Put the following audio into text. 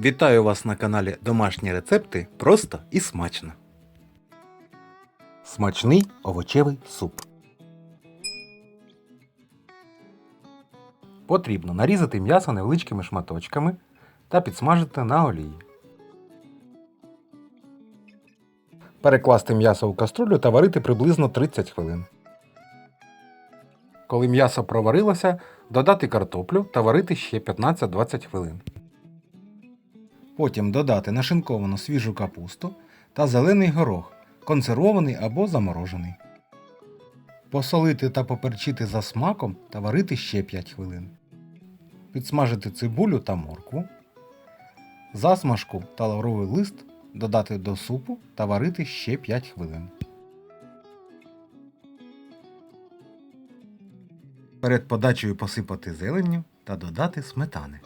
Вітаю вас на каналі Домашні рецепти просто і смачно. Смачний овочевий суп. Потрібно нарізати м'ясо невеличкими шматочками та підсмажити на олії. Перекласти м'ясо у каструлю та варити приблизно 30 хвилин. Коли м'ясо проварилося, додати картоплю та варити ще 15-20 хвилин. Потім додати нашинковану свіжу капусту та зелений горох, консервований або заморожений. Посолити та поперчити за смаком та варити ще 5 хвилин. Підсмажити цибулю та моркву. Засмажку та лавровий лист додати до супу та варити ще 5 хвилин. Перед подачею посипати зеленню та додати сметани.